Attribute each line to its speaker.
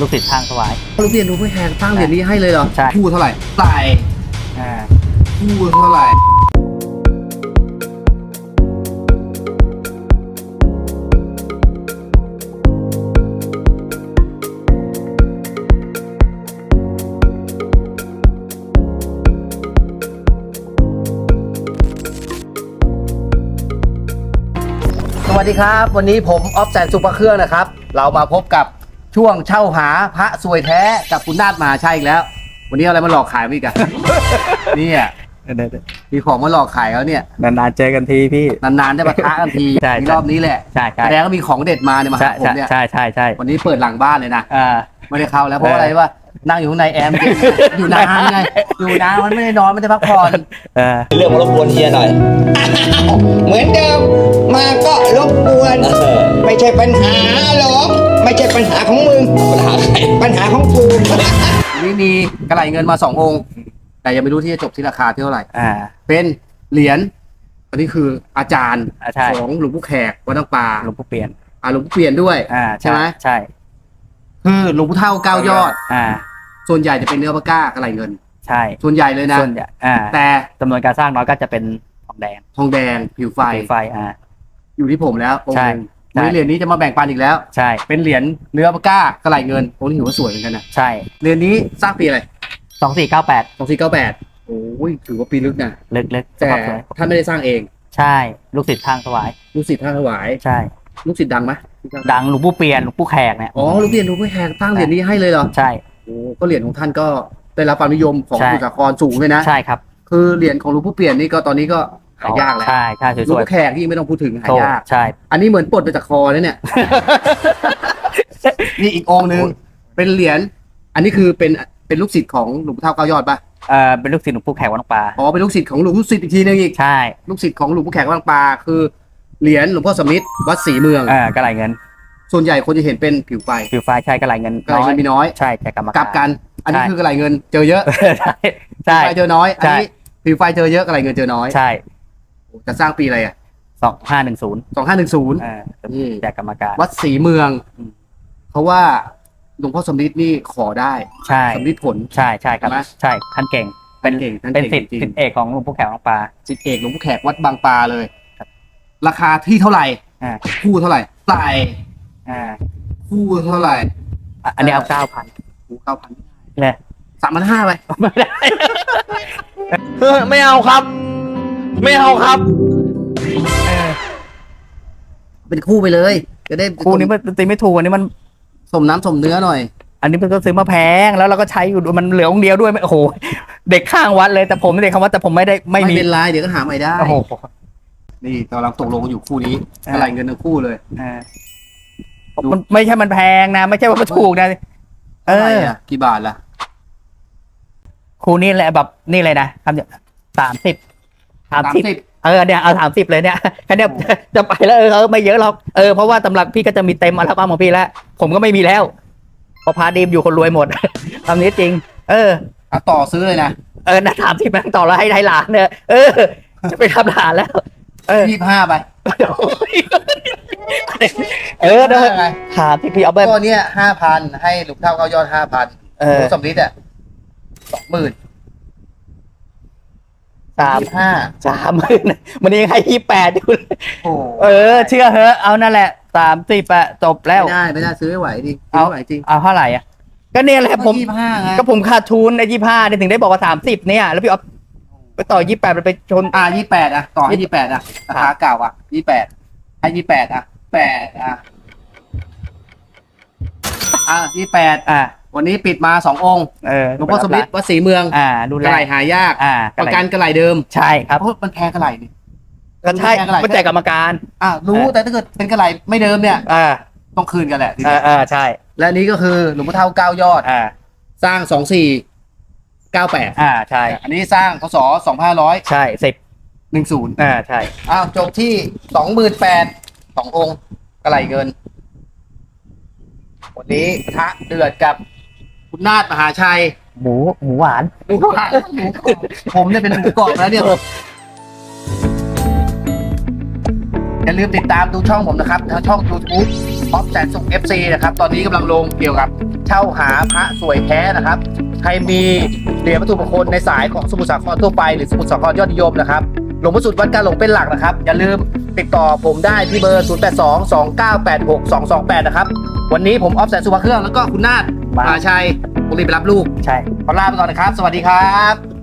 Speaker 1: ลูกศิษย์ทางถวาย
Speaker 2: ลูกเรียนรู้ไม่แพงสร้างเหรียญนี้ให้เลยเหรอ
Speaker 1: ใช่
Speaker 2: คู่เท่าไหร่ตาย
Speaker 1: อ่า
Speaker 2: คู่เท่าไหร่ สวัสดีครับ วันนี้ผมออฟแสนสุภเครื่องนะครับ เรามาพบกับ ช่วงเช่าหาพระสวยแท้กับคุณนาฏมหาชัยอีกแล้ว วันนี้เอาอะไรมาหลอกขายมาอีกอะเนี่ย
Speaker 1: เดี๋ยว
Speaker 2: มีของมาหลอกขายเขาเนี่ย
Speaker 1: ๆนานๆเจอกันทีพี่
Speaker 2: นานๆได้มาท้ากันที
Speaker 1: ใช่
Speaker 2: มีรอบนี้แหละ
Speaker 1: ใช่ใช่
Speaker 2: แสดงว่ามีของเด็ดมาเนี่ยมา
Speaker 1: ใช่
Speaker 2: หาผมเนี่ย
Speaker 1: ใช่ใช่ใช่
Speaker 2: วันนี้เปิดหลังบ้านเลยนะ
Speaker 1: อ่า
Speaker 2: ไม่ได้เข้าแล้วเพราะอะไรว่านั่งอยู่ข้างในแอร์มันเย็นอยู่นานไงอยู่นานมันไม่ได้นอนไม่ได้พักผ่อน
Speaker 1: เออ
Speaker 3: เรื่องรบกวนเฮียหน่อย
Speaker 4: เหมือนเดิมมาก็รบกวน ไม่ใช่ปัญหาหรอก ไม่ใช่ปัญหาของมึง
Speaker 3: ปัญหาใคร
Speaker 4: ปัญหาของกู
Speaker 2: วันนี้มีกระไหลเงินมาสององค์ แต่ยังไม่รู้ที่จะจบที่ราคาเท่าไหร่
Speaker 1: อ่า
Speaker 2: เป็นเหรียญ อันนี้คืออาจารย์
Speaker 1: อ่าใช่
Speaker 2: ของหลวงปู่แขกวัดน้ำปลา
Speaker 1: หลวงปู่เปลี่ยน
Speaker 2: อ่าหลวงปู่เปลี่ยนด้วย
Speaker 1: อ่า
Speaker 2: ใช่ไหม
Speaker 1: ใช่
Speaker 2: คือหลวงปู่เท่าเก้ายอด
Speaker 1: อ่า
Speaker 2: ส่วนใหญ่จะเป็นเนื้อปลาก้ากระไหลเงิน
Speaker 1: ใช่
Speaker 2: ส่วนใหญ่เลยนะ
Speaker 1: ส่วนใหญ่อ่า
Speaker 2: แต่
Speaker 1: จำนวนการสร้างน้อยก็จะเป็นทองแดง
Speaker 2: ทองแดงผิวไฟ
Speaker 1: ไฟอ่า
Speaker 2: อยู่ที่ผมแล้วองค์
Speaker 1: ใช่
Speaker 2: หนึง
Speaker 1: ใช่
Speaker 2: วันนี้เหรียญนี้จะมาแบ่งปันอีกแล้ว
Speaker 1: ใช่
Speaker 2: เป็นเหรียญเนื้อปลาก้ากระไหลเงินองค์นี้ถือว่าสวยเหมือนกันนะ
Speaker 1: ใช่
Speaker 2: เหรียญนี้สร้างปีอะไร
Speaker 1: สองสี่เก้าแปด
Speaker 2: สองสี่เก้าแปดโอ้ยถือว่าปีลึกนะ
Speaker 1: ลึกลึกๆส
Speaker 2: แต่
Speaker 1: ภาพสวย
Speaker 2: ท่านไม่ได้สร้างเอง
Speaker 1: ใช่ ลูกศิษย์ทางถวาย
Speaker 2: ลูกศิษย์ท่านถวาย
Speaker 1: ใช่
Speaker 2: ลูกศิษย์ดังไหม
Speaker 1: ดังหลวงปู่เปลี่ยนหลวงปู่แขกเนี่ย
Speaker 2: อ๋อลูกเรียนรู้ไม่แพงสร้างเหรียญนี้ให้เลยเหรอ
Speaker 1: ใช่
Speaker 2: โอ้ก็เหรียญของท่านก็ได้รับความนิยมของ
Speaker 1: ใช่
Speaker 2: สุสาครสูงเลยนะ
Speaker 1: ใช่ครับ
Speaker 2: คือเหรียญของหลวงพ่อเปลี่ยนนี่ก็ตอนนี้ก็ หายากแล้ว
Speaker 1: ใช่ใช่ส
Speaker 2: หลวง
Speaker 1: วย
Speaker 2: พ่อแขกที่ไม่ต้องพูดถึง
Speaker 1: ๆ
Speaker 2: หา
Speaker 1: โต
Speaker 2: ยาก
Speaker 1: ใช่
Speaker 2: อันนี้เหมือนปลดไปจากคอเลยเนี่ย นี่อีกองค์หนึ่งเป็นเหรียญอันนี้คือเป็นเป็นลูกศิษย์ของหลวงพ่อเท่าเก้ายอดปะ
Speaker 1: เออเป็นลูกศิษย์หลวงปู่แขกวัดหนองปลา
Speaker 2: อ๋อเป็นลูกศิษย์ของหลวงพ่อศิษย์อีกทีนึงอีก
Speaker 1: ใช่
Speaker 2: ลูกศิษย์ของหลวงพ่อแขกวัดบางปลาคือเหรียญหลวงพ่อสมิทธวัดศรีเมือง
Speaker 1: เออกระไหลเงิน
Speaker 2: ส่วนใหญ่คนจะเห็นเป็นผิวไฟ
Speaker 1: ฟิวไฟใช่กระไหลเงิน
Speaker 2: กระไรเงินมีน้อย
Speaker 1: ใช่แต่กรรม
Speaker 2: กลับกัน อันนี้คือกระไรเงินเจอเยอะ
Speaker 1: ใช่ใช่
Speaker 2: ผิวไฟเจอน้อย อัน
Speaker 1: ใช่
Speaker 2: นี้ผิวไฟเจอเยอะกระไรเงินเจอน้อย
Speaker 1: ใช่
Speaker 2: จะสร้างปีอะไรอะ
Speaker 1: สองห้าหนึ่งศูนย์
Speaker 2: สองห้าหนึ่งศูนย์
Speaker 1: เออ
Speaker 2: นี่
Speaker 1: แต่กรรมการ
Speaker 2: วัดศรีเมือง
Speaker 1: อืม
Speaker 2: เพราะว่าหลวงพ่อสมฤทธิ์นี่ขอได้
Speaker 1: ใช่
Speaker 2: สำฤทธิ์ผล
Speaker 1: ใช่ใช่ครับ
Speaker 2: ใช่ไหม
Speaker 1: ใช่ท่านเก่ง เป็น
Speaker 2: เก่งท่าน
Speaker 1: เป็น
Speaker 2: เก่
Speaker 1: สิท
Speaker 2: ง
Speaker 1: ธิ์
Speaker 2: จริง
Speaker 1: สิทธิ์เอกของหลวงปู่แขกวัดหนองปลา
Speaker 2: สิทธิเอกหลวงพ่อแขกวัดบางปลาเลยราคาที่เท่าไหร่
Speaker 1: อ่า
Speaker 2: คู่เท่าไหร่ตาย
Speaker 1: อ่า
Speaker 2: คู่เท่าไหร่
Speaker 1: อะอันนี้เอาเก้าพัน
Speaker 2: คู่เก้าพัน
Speaker 1: เลย
Speaker 2: สามพันห้าไป
Speaker 1: ไม่ได้
Speaker 3: เฮ้ยไม่เอาครับ ไม่เอาครับ
Speaker 1: เออ
Speaker 2: เป็นคู่ไปเลย จะได้
Speaker 1: คู่นี้มันตีไม่ถูกอันนี้มัน
Speaker 2: สมน้ำสมเนื้อหน่อย
Speaker 1: อันนี้มันก็ซื้อมาแพงแล้วเราก็ใช้อยู่มันเหลือองค์เดียวด้วยไม่โอ้โหเด็กข้างวัดเลยแต่ผมเด็กข้างวัดแต่ผมไม่ได้ไม่
Speaker 2: ไม่
Speaker 1: มี
Speaker 2: เป็นไรเดี๋ยวก็หาใหม่ได้
Speaker 1: โอ้โห
Speaker 2: นี่กำลังตกลงกันอยู่คู่นี้
Speaker 1: อ่า
Speaker 2: อะไรเงินทั้งคู่เลย
Speaker 1: อ่ามันไม่ใช่มันแพงนะ ไม่ใช่ว่ามันถูกนะเอ
Speaker 2: เท่าไหร่
Speaker 1: อ
Speaker 2: อะกี่บาทล่ะ
Speaker 1: คู่นี้แหละแบบนี่เลยนะคำเดียวสามสิบ สามสิบ
Speaker 2: 30
Speaker 1: เออเนี่ยเอาสามสิบเลยเนี่ยแค่เนี้ยจะไปแล้วเออเออไม่เยอะหรอกเออเพราะว่าตำรับพี่ก็จะมีเต็มอัลบั้มของพี่แล้ว ผมก็ไม่มีแล้วเพราะพาดีมอยู่คนรวยหมดคำนี้จริง เออ
Speaker 2: อะต่อซื้อเลยนะ
Speaker 1: เออนะถามที่แม่งต่อแล้วให้ให้หลานเนี่ยเออ จะไปทำหลานแล้วเออ
Speaker 2: ยี่ห้าไป
Speaker 1: เออเดี๋ยว
Speaker 2: ไง
Speaker 1: ถามที่พี่เอาไป
Speaker 2: ก็เนี่ยห้าพันให้ลูกเท่าเก้ายอดห้าพัน
Speaker 1: เออ
Speaker 2: สมฤทธิ์อะสองหมื่น
Speaker 1: สาม
Speaker 2: ห้า
Speaker 1: สามหมื่นมันยังให้ยี่แปดอยู่เลย
Speaker 2: โอ้
Speaker 1: เออ เชื่อเหอะเอานั่นแหละสามสิบอะจบแล้ว
Speaker 2: ไม่ได้ไม่ได้ซื้อไม่ไหวดิซื้อ
Speaker 1: เอา
Speaker 2: ไม่ไหวจริง
Speaker 1: เอาเท่าไหร่อะก็เนี่ยแหละผม
Speaker 2: ยี่ห้าไง
Speaker 1: ก็ผมขาดทุนในยี่ห้าเนี่ยถึงได้บอกว่าสามสิบเนี่ย แล้วพี่เอาไปต่อยี่แปดมันไปชน
Speaker 2: อะยี่แปดอะต่อให้ยี่แปดอะราคาเก่าอะยี่แปดให้ยี่แปดอะแปดอะอะยี่แปด
Speaker 1: อ่า
Speaker 2: วันนี้ปิดมาสององค์
Speaker 1: เออ
Speaker 2: หลวงพ่อสมฤทธิ์วัดศรีเมือง
Speaker 1: อ่าดู
Speaker 2: ก
Speaker 1: แล
Speaker 2: ระไหลหายาก
Speaker 1: อ่า
Speaker 2: ประกันกระไหลเดิม
Speaker 1: ใช่ครับ
Speaker 2: เพราะมันแพงกระไหลนี่
Speaker 1: ก็ใช่
Speaker 2: แพงกระไหล
Speaker 1: ไม่แต่กรรมการ
Speaker 2: อะรู้แต่ถ้าเกิดเป็นกระไหลไม่เดิมเนี่ย
Speaker 1: อ่า
Speaker 2: ต้องคืนกันแหละที
Speaker 1: อ่า
Speaker 2: นี้
Speaker 1: อ่าใช่
Speaker 2: และนี้ก็คือหลวงพ่อเท่าเก้ายอด
Speaker 1: อ่า
Speaker 2: สร้างสองสี่เก้าแปด
Speaker 1: อ่าใช่
Speaker 2: อันนี้สร้างพศสองพันร้อย
Speaker 1: ใช่สิบ
Speaker 2: หนึ่งศูนย์
Speaker 1: อ่าใช่
Speaker 2: อ้าวจบที่สองหมื่นแปดสององค์กระไหลเงินวันนี้พระเดือดกับ คุณนาฏมหาชัย
Speaker 1: หมูหมูหวาน
Speaker 2: หมูกรอบหมูกรอบผมเนี่ยเป็นหมูกรอบแล้วเนี่ยอย่าลืมติดตามดูช่องผมนะครับทางช่อง YouTube ออฟแสนสุข FC นะครับ ตอนนี้กำลังลงเกี่ยวกับ เช่าหาพระสวยแท้นะครับ ใครมีเหรียญวัตถุมงคลในสายของสมุทรสาครทั่วไปหรือสมุทรสาครยอดนิยมนะครับหลวงพ่อสุดวัดการหลงเป็นหลักนะครับ อย่าลืมติดต่อผมได้ที่เบอร์ 0 8 2 2 9 8 6 2 2 8 นะครับ วันนี้ผมออฟแสนสุภาเครื่องแล้วก็คุณนาฏ
Speaker 1: มา
Speaker 2: มาชัยบุรีไปรับลูก
Speaker 1: ใช่
Speaker 2: ขอลาไปก่อนนะครับ สวัสดีครับ